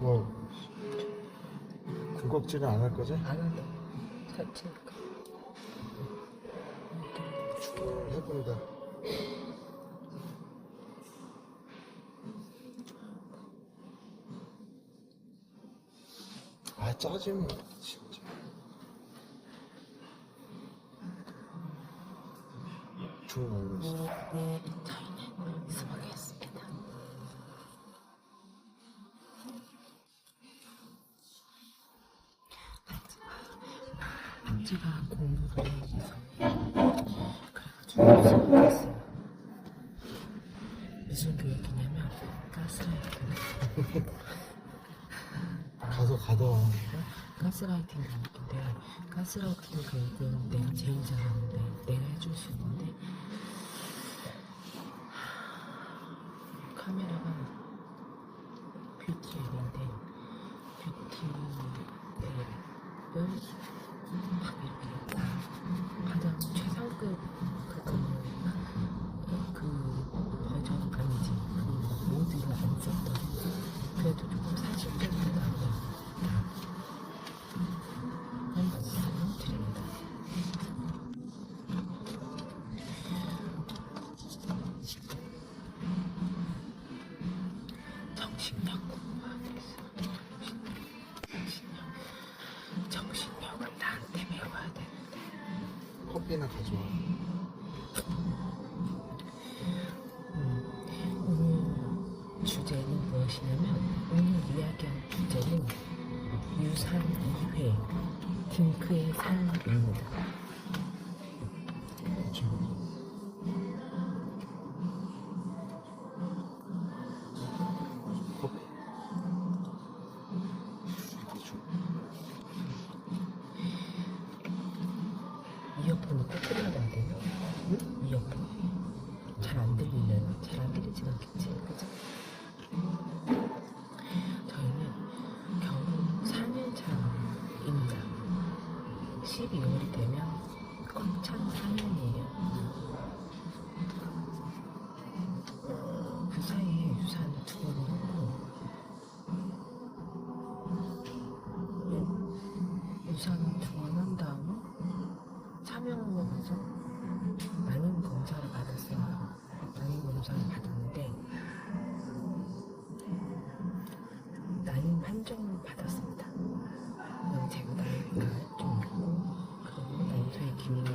뭐 군것질은 안 할 거지? 안 한다. 살찌니까. 죽기는 해본다. 아 짜증나 진짜. 얼굴 있어. 저희는 수박했습니다. 제가 공부를 해서 그래가지고 수박했어요. 무슨 교육이냐면 가스라이팅. 가둬. 가스라이팅 교육인데 가스라이팅 교육은 내가 제일 잘하는데 내가 해줄 수 있는 커피나 가져와. 음, 오늘 주제는 무엇이냐면 오늘 이야기할 주제는 유산 2회 딩크의 삶입니다.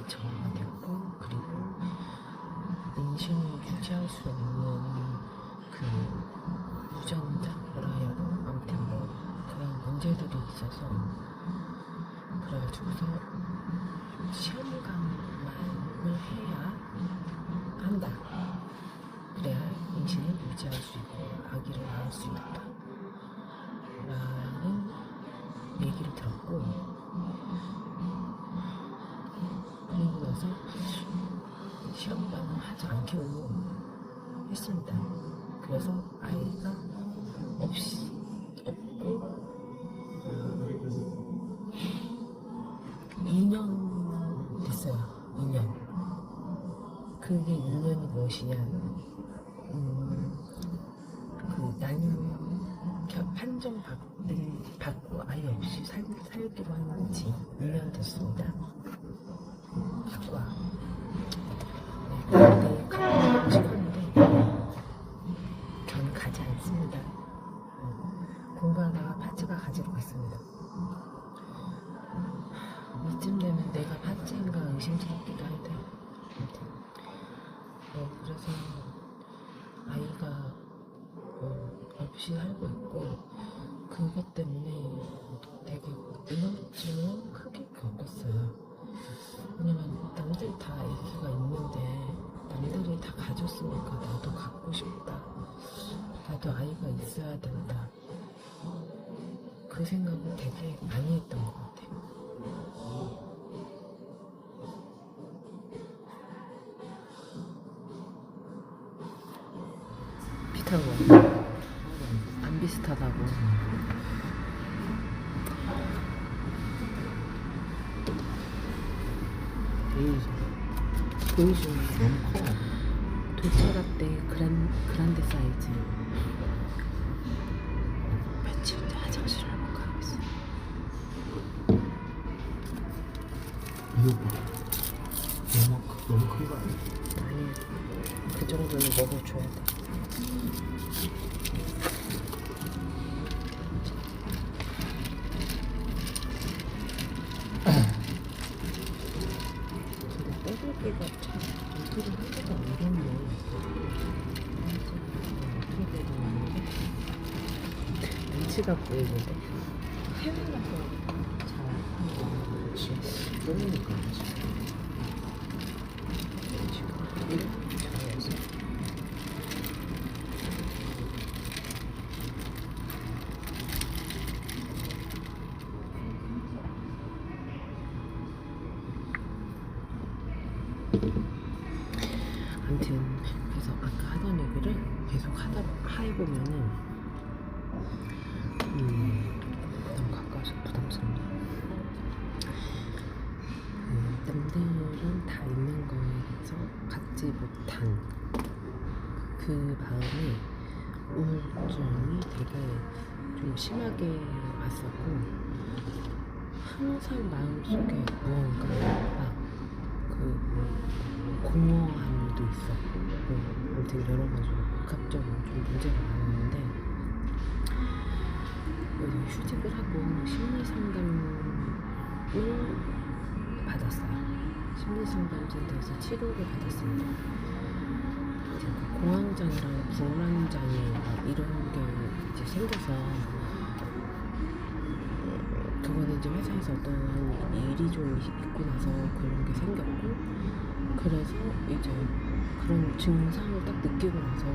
저하가 됐고 그리고 임신을 유지할 수 없는 그 유전자 뭐라 해야 되나 아무튼 뭐 그런 문제들이 있어서 그래가지고서 시험관을 해야 한다. 그래야 임신을 유지할 수 있고 아기를 낳을 수 있다. 시험관을 하지 않기로 했습니다. 그래서 아이가 없이 없고 2년 됐어요. 2년. 그게 2년이 무엇이냐. 음, 그 나는 겨- 판정 받을, 받고 아예 없이 살, 살기로 한지 2년 됐습니다. 갖고 저는 가지 않습니다. 음, 공부하다가 파츠가 가지러 갔습니다. 이쯤 되면 내가 파츠인가 의심스럽기도 한데 어, 그래서 아이가 어, 없이 살고 있고 그것 때문에 되게 우울증 나도 아이가 있어야 된다 그 생각을 되게 많이 했던 것 같아요 비슷한 거. 안 비슷하다고. 보여줘. 너무 커. 도차라떼 그란, 그란데 사이즈. 이거 봐. 너무 크- 너무 큰 거 아니야? 아니 그 정도는 먹어줘야 돼. 근데 떼돌기가 참 인터뷰 하기가 어렵네. 어떻게 되는 눈치가 보이는데 거 그렇지. 그 갖지 못한 그 마음이 우울증이 되게 좀 심하게 왔었고 항상 마음속에 무언가 막그 공허함도 있었고 뭐 아무튼 여러 가지로 복합적으로 좀 문제가 많았는데 휴직을 하고 심리 상담을 받았어요. 심리 상담센터에서 치료를 받았습니다. 그 공황장애랑 불안장애 막 이런 게 이제 생겨서 음, 그거는 이제 회사에서 어떤 일이 좀 있고 나서 그런 게 생겼고 그래서 이제 그런 증상을 딱 느끼고 나서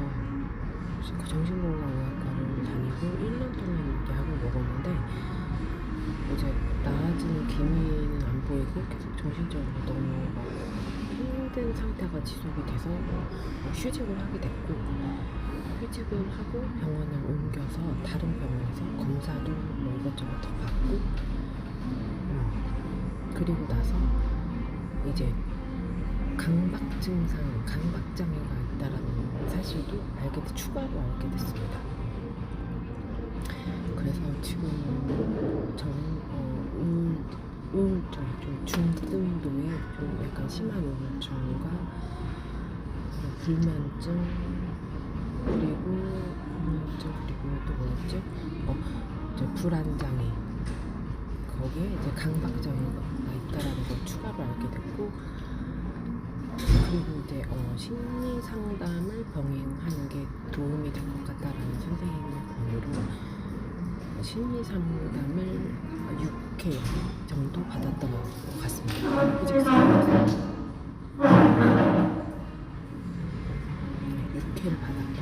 그 정신건강의학과를 다니고 1년 동안 약을 먹었는데 이제 나아지는 기미는 안 보이고 계속 정신적으로 너무 힘든 상태가 지속이 돼서 휴직을 하게 됐고 휴직을 하고 병원을 옮겨서 다른 병원에서 검사도 뭐 이것저것 더 받고 음, 그리고 나서 이제 강박 증상, 강박 장애가 있다라는 사실도 알게 돼, 추가로 알게 됐습니다. 그래서 지금 저는 어, 우울, 우울증, 좀 중등도의 좀 약간 심한 우울증과 어, 불면증 그리고 불면증 그리고 또 뭐였죠? 어, 이제 불안장애 거기에 이제 강박 장애가 있다라는 걸 추가로 알게 됐고 그리고 이제 어, 심리 상담을 병행하는 게 도움이 될 것 같다라는 선생님의 권유로 심리 상담을 6회 정도 받았던 것 같습니다. 휴직생활에서 6회를 받았고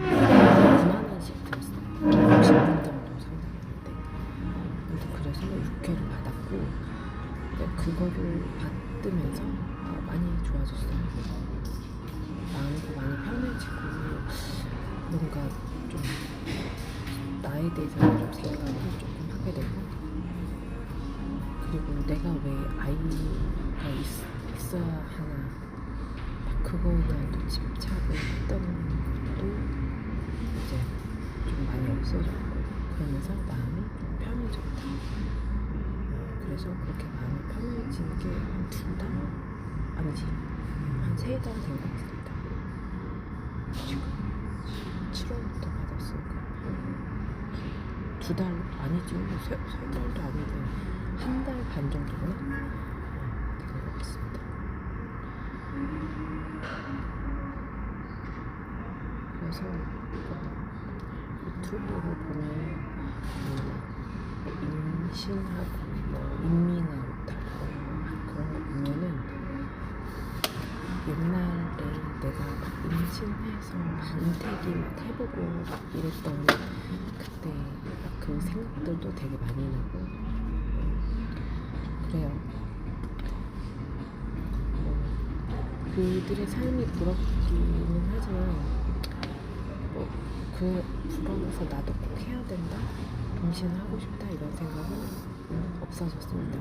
9만 원씩 들었어요. 60분 정도 상담했는데 아무튼 그래서 6회를 받았고 그거를 받으면서 어, 많이 좋아졌어요. 마음도 많이 편해지고 뭔가 좀 나에 대해서 좀 생각을 조금 하게 되고 그리고 내가 왜 아이가 있, 있어야 하나 막 그거에 대한 또 집착을 했던 것도 이제 좀 많이 없어졌고 그러면서 마음이 좀 편해졌다. 그래서 그렇게 마음이 편해진 게 한 두 달? 아니지 한 세 달 된 것 같습니다. 지금 7월부터 받았으니까 두 달 아니지 세, 세 달도 아니고 한 달 반 정도구나? 네, 된것 같습니다. 그래서 유튜브를 보면 음, 임신하고 뭐 인민아웃하고 그런 거 보면은 옛날에 내가 막 임신해서 방태기 막 해보고 막 이랬던 그때 막그 생각들도 되게 많이 나고 그래요. 뭐 그들의 삶이 부럽기는 하지만 뭐 그 부러워서 나도 꼭 해야 된다, 임신을 하고 싶다 이런 생각은 없어졌습니다.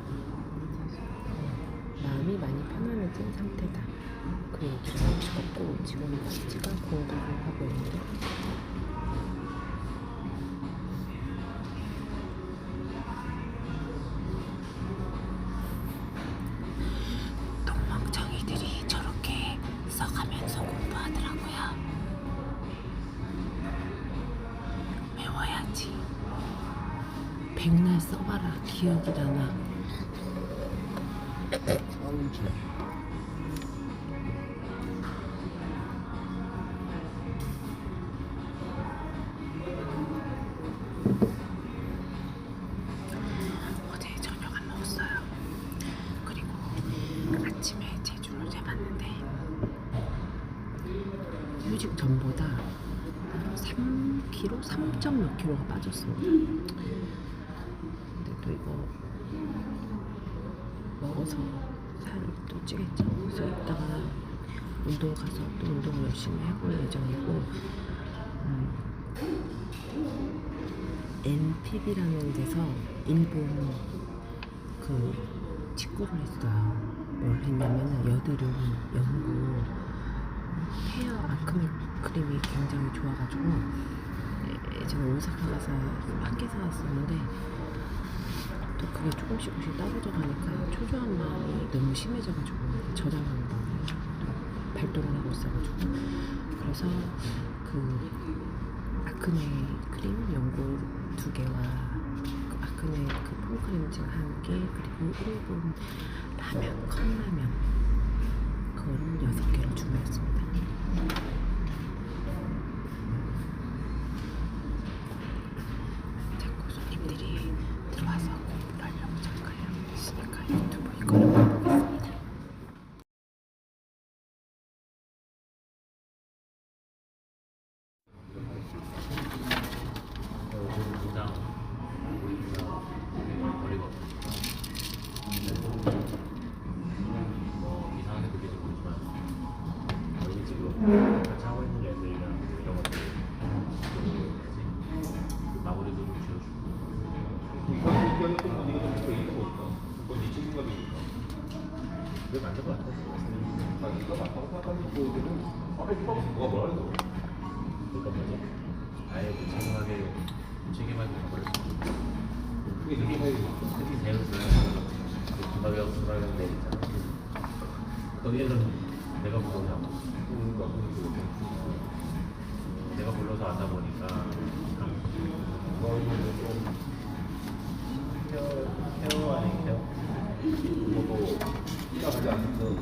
마음이 많이 편안해진 상태다. 그 얘기를 하고 싶었고 지금 제가 공부를 하고 있는데 똥멍청이들이 저렇게 써가면서 공부하더라고요. 외워야지. 백날 써봐라 기억이 나나. 아, 휴직 전보다 3kg? 3점 몇 킬로가 빠졌습니다 근데 또 이거 먹어서 살을 또 찌겠죠 그래서 이따가 운동 가서 또 운동 열심히 해볼 예정이고 음, NPB라는 데서 일본 그 직구를 했어요. 뭘 했냐면은 여드름, 연고, 헤어 아크닉 크림이 굉장히 좋아가지고 예- 예전에 오사카 가서 한 개 사왔었는데 또 그게 조금씩 조금씩 떨어져 가니까 초조한 마음이 너무 심해져가지고 저장하는 마음이 발동을 하고 있어가지고 그래서 그 아크네 크림 연고 두 개와 그 아크네 그 폼크림징 한개 그리고 일본 라면 컵라면 그거를 여섯 개를 주문했습니다. 그 마무리도 좀 지어주고 그게 맞는 것 같아 그러니까 뭐지? 아예 그 자동하게 책임하게 가버렸어 특히 제우스는 김학영 김학영 내리잖아 거기에는 내가 불러서 내가 불러서 하다 보니까 케어 케어 아니 케어 그것도 생각하지 않는 나오는 걸 이렇게 거잖아. 그래서 일단 와이프는 무조건 택하면서 먼저 내려보 고 어디 들어갔어?